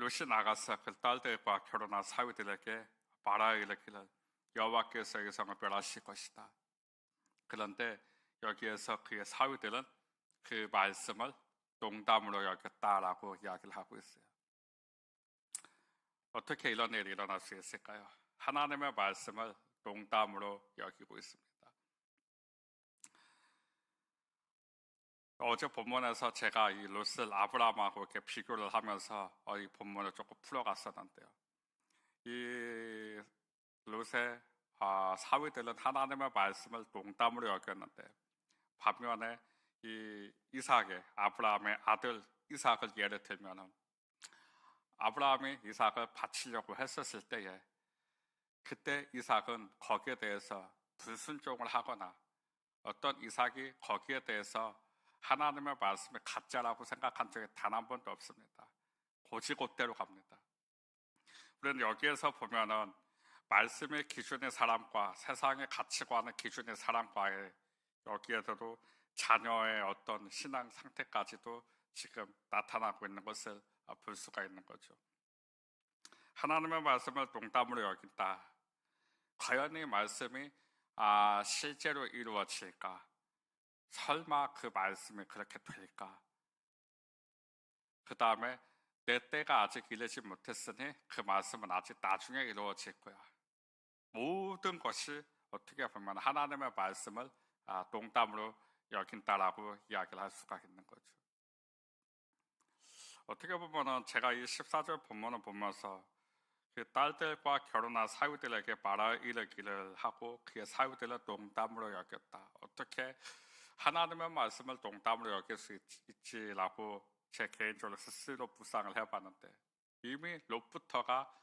롯이 나가서 그 딸들 과 결혼한 사위들에게 이르기를 여호와께서 이 성을 멸하실 것이다. 그런데 여기에서 그의 사위들은 그 말씀을 농담으로 여겼다라고 이야기를 하고 있어요. 어떻게 이런 일이 일어날 수 있을까요? 하나님의 말씀을 농담으로 여기고 있습니다. 어제 본문에서 제가 이 롯을 아브라함하고 이렇게 비교를 하면서 어, 이 본문을 조금 풀어갔었는데요. 이 롯의 아, 사위들은 하나님의 말씀을 농담으로 여겼는데 반면에 이 이삭의 아브라함의 아들 이삭을 예를 들면은 아브라함이 이삭을 바치려고 했었을 때에 그때 이삭은 거기에 대해서 불순종을 하거나 어떤 이삭이 거기에 대해서 하나님의 말씀을 가짜라고 생각한 적이 단 한 번도 없습니다. 고지곳대로 갑니다. 우리는 여기에서 보면은 말씀의 기준의 사람과 세상의 가치관의 기준의 사람과의 여기에서도 자녀의 어떤 신앙 상태까지도 지금 나타나고 있는 것을 볼 수가 있는 거죠. 하나님의 말씀을 농담으로 여긴다. 과연 이 말씀이 아, 실제로 이루어질까? 설마 그 말씀이 그렇게 될까? 그 다음에 내 때가 아직 이르지 못했으니 그 말씀은 아직 나중에 이루어질 거야. 모든 것이 어떻게 보면 하나님의 말씀을 아, 농담으로 여긴다라고 이야기를 할 수가 있는 거죠. 어떻게 보면은 제가 이 14절 본문을 보면서 그 딸들과 결혼한 사위들에게 말하 이르기를 하고 그의 사위들을 농담으로 여겼다. 어떻게 하나님의 말씀을 농담으로 여길 수 있, 있지라고 제 개인적으로 스스로 부상을 해봤는데 이미 롯부터가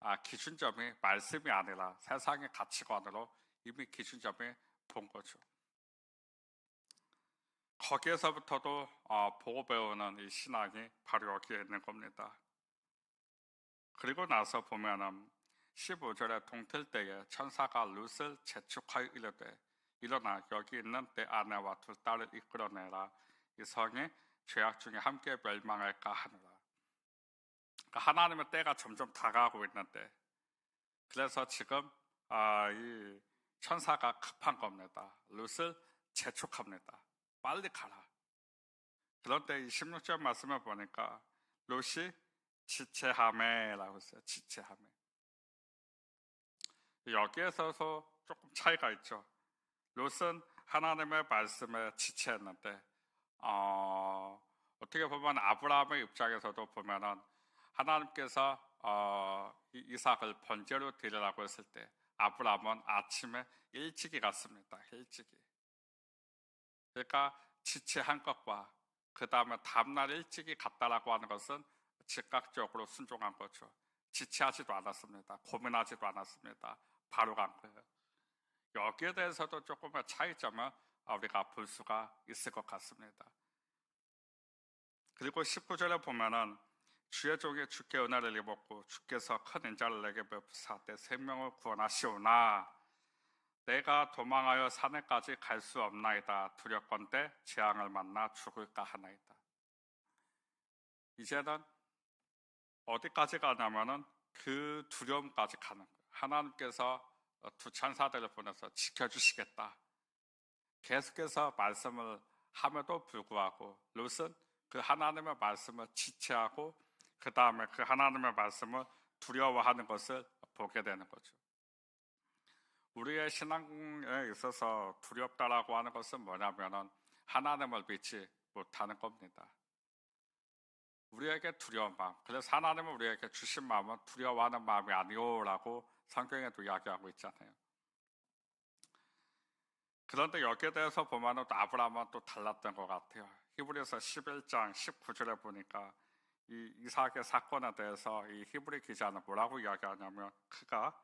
아, 기준점이 말씀이 아니라 세상의 가치관으로 이미 기준점이 본 거죠. 거기에서부터도 어, 보고 배우는 이 신앙이 바로 여기에 있는 겁니다. 그리고 나서 보면은 15절에 동틀 때에 천사가 룻을 재촉하여 이르되 일어나 여기 있는 내 아내와 두 딸을 이끌어내라 이 성이 죄악 중에 함께 멸망할까 하노라. 그러니까 하나님의 때가 점점 다가오고 있는데 그래서 지금 아, 이 천사가 급한 겁니다. 룻을 재촉합니다. 빨리 가라. 그런데 이 16절 말씀을 보니까 롯이 지체함에라고 했어요. 지체함에. 여기에서도 조금 차이가 있죠. 롯은 하나님의 말씀에 지체했는데 어, 떻게 보면 아브라함의 입장에서도 보면은 하나님께서 어, 이삭을 번제로 드리라고 했을 때 아브라함은 아침에 일찍이 갔습니다. 일찍이. 그러니까 지체한 것과 그 다음에 다음날 일찍이 갔다라고 하는 것은 즉각적으로 순종한 거죠. 지체하지도 않았습니다. 고민하지도 않았습니다. 바로 간 거예요. 여기에 대해서도 조금의 차이점을 우리가 볼 수가 있을 것 같습니다. 그리고 19절에 보면은 주의 종이 주께 은혜를 입었고 주께서 큰 인자를 내게 베푸사 때 생명을 구원하시오나 내가 도망하여 산에까지 갈 수 없나이다 두렵건대 재앙을 만나 죽을까 하나이다. 이제는 어디까지 가냐면은 그 두려움까지 가는 거예요. 하나님께서 두 천사들을 보내서 지켜주시겠다. 계속해서 말씀을 함에도 불구하고 롯은 그 하나님의 말씀을 지체하고 그 다음에 그 하나님의 말씀을 두려워하는 것을 보게 되는 거죠. 우리의 신앙에 있어서 두렵다라고 하는 것은 뭐냐면은 하나님을 믿지 못하는 겁니다. 우리에게 두려운 마음. 그래서 하나님은 우리에게 주신 마음은 두려워하는 마음이 아니오라고 성경에도 이야기하고 있잖아요. 그런데 여기에 대해서 보면은 또 아브라함은 또 달랐던 것 같아요. 히브리서 11장 19절에 보니까 이 이삭의 사건에 대해서 이 히브리 기자는 뭐라고 이야기하냐면 그가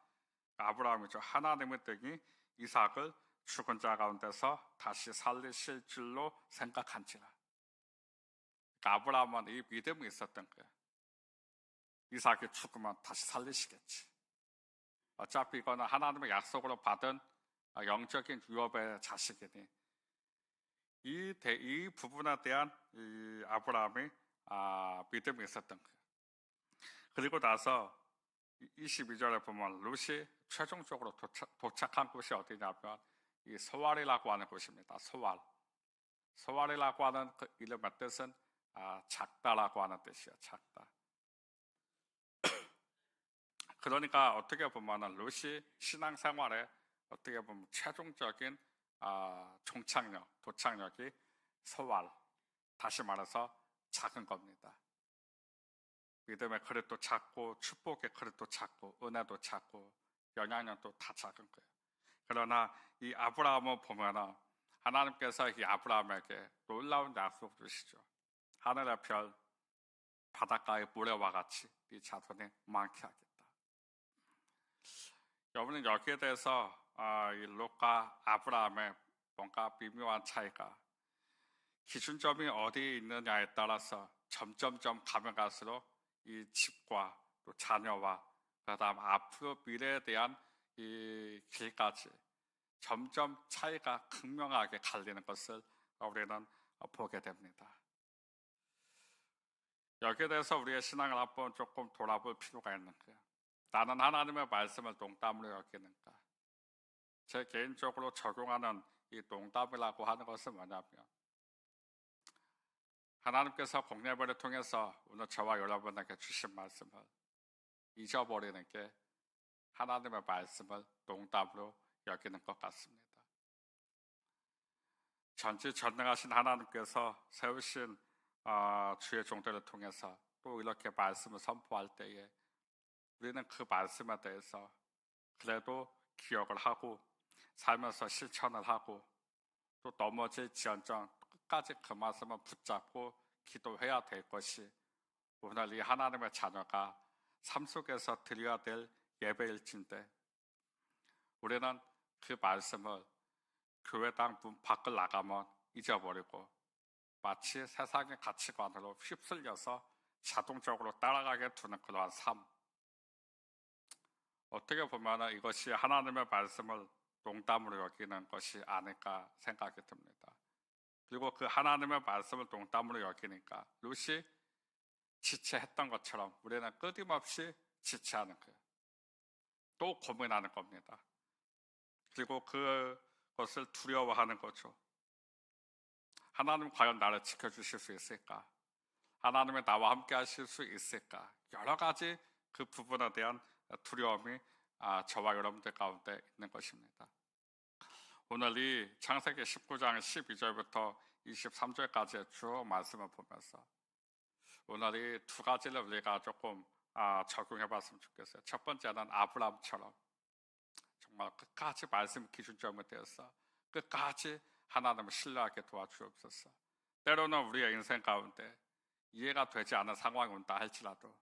아브라함이죠. 하나님의 등이 이삭을 죽은 자 가운데서 다시 살리실 줄로 생각한지라. 그러니까 아브라함은 이 믿음이 있었던 거예요. 이삭이 죽으면 다시 살리시겠지. 어차피 이거는 하나님의 약속으로 받은 영적인 유업의 자식이니 이, 대, 이 부분에 대한 이 아브라함이 아, 믿음이 있었던 거예요. 그리고 나서 22절에 보면 룻이 최종적으로 도착, 도착 한 곳이 어디냐면 이 소알이라고 하는 곳입니다. 소알. 소알이라고 하는 그 이름의 뜻은 아, 작다라고 하는 뜻이에요. 작다. 그러니까 어떻게 보면은 룻이 신앙생활에 어떻게 보면 최종적인 아, 종착역, 도착역이 소알. 다시 말해서 작은 겁니다. 믿음의 그릇도 작고 축복의 그릇도 작고 은혜도 작고 영향력도 다 작은 거예요. 그러나 이 아브라함을 보면은 하나님께서 이 아브라함에게 놀라운 약속 주시죠. 하늘의 별 바닷가의 모래와 같이 이 자손이 많게 하겠다. 여러분은 여기에 대해서 아, 이 롯과 아브라함의 뭔가 미묘한 차이가 기준점이 어디에 있느냐에 따라서 점점점 가면 갈수록 이 집과 또 자녀와 그다음 앞으로 미래에 대한 이 길까지 점점 차이가 극명하게 갈리는 것을 우리는 보게 됩니다. 여기에 대해서 우리의 신앙을 한번 조금 돌아볼 필요가 있는 거예요. 나는 하나님의 말씀을 농담으로 여기는가? 제 개인적으로 적용하는 이 농담이라고 하는 것은 뭐냐면 하나님께서 공예벌을 통해서 오늘 저와 여러분에게 주신 말씀을 잊어버리는 게 하나님의 말씀을 농담으로 여기는 것 같습니다. 전지전능하신 하나님께서 세우신 어, 주의 종들을 통해서 또 이렇게 말씀을 선포할 때에 우리는 그 말씀에 대해서 그래도 기억을 하고 살면서 실천을 하고 또 넘어질 지언정 끝까지 그 말씀을 붙잡고 기도해야 될 것이 오늘 이 하나님의 자녀가 삶 속에서 드려야 될 예배일진데 우리는 그 말씀을 교회당 문 밖을 나가면 잊어버리고 마치 세상의 가치관으로 휩쓸려서 자동적으로 따라가게 두는 그러한 삶. 어떻게 보면 이것이 하나님의 말씀을 농담으로 여기는 것이 아닐까 생각이 듭니다. 그리고 그 하나님의 말씀을 농담으로 여기니까 루시 지체했던 것처럼 우리는 끊임없이 지체하는 거예요. 또 고민하는 겁니다. 그리고 그것을 두려워하는 거죠. 하나님 과연 나를 지켜주실 수 있을까? 하나님의 나와 함께 하실 수 있을까? 여러 가지 그 부분에 대한 두려움이 아, 저와 여러분들 가운데 있는 것입니다. 오늘 이 창세기 19장 12절부터 23절까지의 주 말씀을 보면서 오늘 이 두 가지를 우리가 조금 아, 적용해 봤으면 좋겠어요. 첫 번째는 아브라함처럼 정말 끝까지 말씀 기준점에 대해서 끝까지 하나님을 신뢰하게 도와주옵소서. 때로는 우리의 인생 가운데 이해가 되지 않은 상황이 온다 할지라도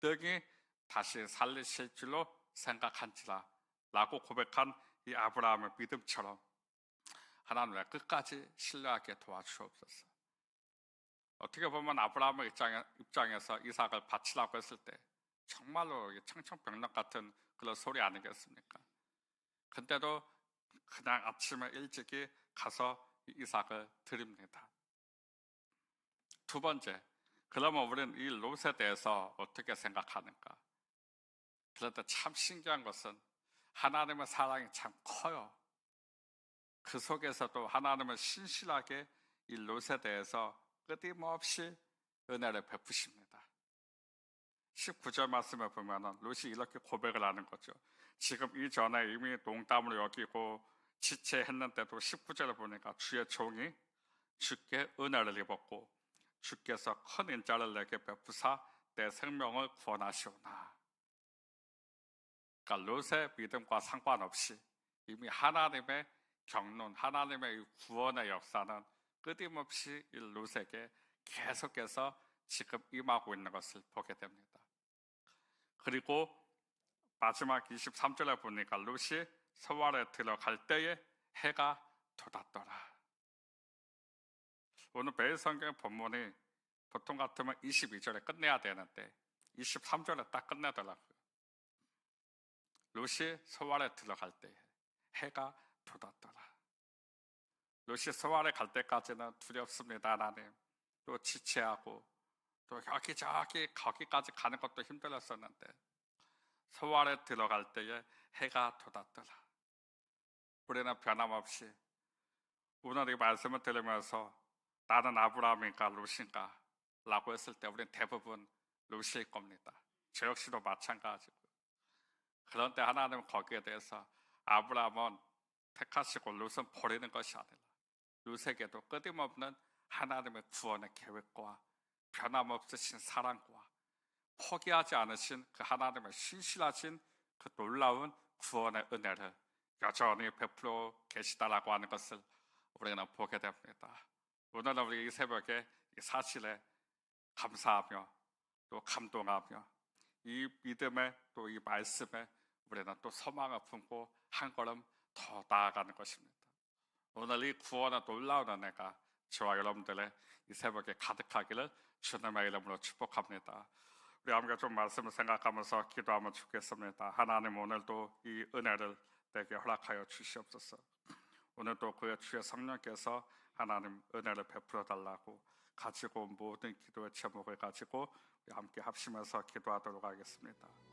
떡이 다시 살리실 줄로 생각한지라 라고 고백한 이 아브라함의 믿음처럼 하나님을 끝까지 신뢰하게 도와주옵소서. 어떻게 보면 아브라함의 입장에, 입장에서 이삭을 바치라고 했을 때 정말로 청청병력 같은 그런 소리 아니겠습니까? 근데도 그냥 아침에 일찍이 가서 이삭을 드립니다. 두 번째, 그러면 우리는 이 롯에 대해서 어떻게 생각하는가? 그런데 참 신기한 것은 하나님의 사랑이 참 커요. 그 속에서도 하나님은 신실하게 이 롯에 대해서 끊임없이 은혜를 베푸십니다. 19절 말씀을 보면 롯이 이렇게 고백을 하는 거죠. 지금 이전에 이미 농담으로 여기고 지체했는데도 19절을 보니까 주의 종이 주께 은혜를 입었고 주께서 큰 인자를 내게 베푸사 내 생명을 구원하시오나. 그러니까 롯의 믿음과 상관없이 이미 하나님의 경륜, 하나님의 구원의 역사는 끊임없이 이 롯에게 계속해서 지금 임하고 있는 것을 보게 됩니다. 그리고 마지막 23절에 보니까 롯이 서활에 들어갈 때에 해가 돋았더라. 오늘 매일 성경 본문이 보통 같으면 22절에 끝내야 되는데 23절에 딱 끝내더라고요. 롯이 서활에 들어갈 때 해가 돋았더라. 롯이 서활에 갈 때까지는 두렵습니다, 하나님. 또 지체하고 또 여기 저기 거기까지 가는 것도 힘들었었는데 소활에 들어갈 때에 해가 돋았더라. 우리는 변함없이 오늘 이 말씀을 들으면서 나는 아브라함인가 루시인가 라고 했을 때 우리는 대부분 루시일 겁니다. 저 역시도 마찬가지고 그런데 하나님은 거기에 대해서 아브라함은 택하시고 룻은 버리는 것이 아니라 룻에게도 끊임없는 하나님의 구원의 계획과 변함없으신 사랑과 포기하지 않으신 그 하나님의 신실하신 그 놀라운 구원의 은혜를 여전히 베풀어 계시다라고 하는 것을 우리는 보게 됩니다. 오늘은 우리 이 새벽에 이 사실에 감사하며 또 감동하며 이 믿음에 또 이 말씀에 우리는 또 소망을 품고 한 걸음 더 나아가는 것입니다. 오늘 이 구원의 놀라운 은혜가 저와 여러분들의 이 새벽에 가득하기를 주님의 이름으로 축복합니다. 우리 함께 좀 말씀을 생각하면서 기도하면 좋겠습니다. 하나님 오늘도 이 은혜를 내게 허락하여 주시옵소서. 오늘도 그의 주의 성령께서 하나님 은혜를 베풀어 달라고 가지고 온 모든 기도의 제목을 가지고 함께 합심해서 기도하도록 하겠습니다.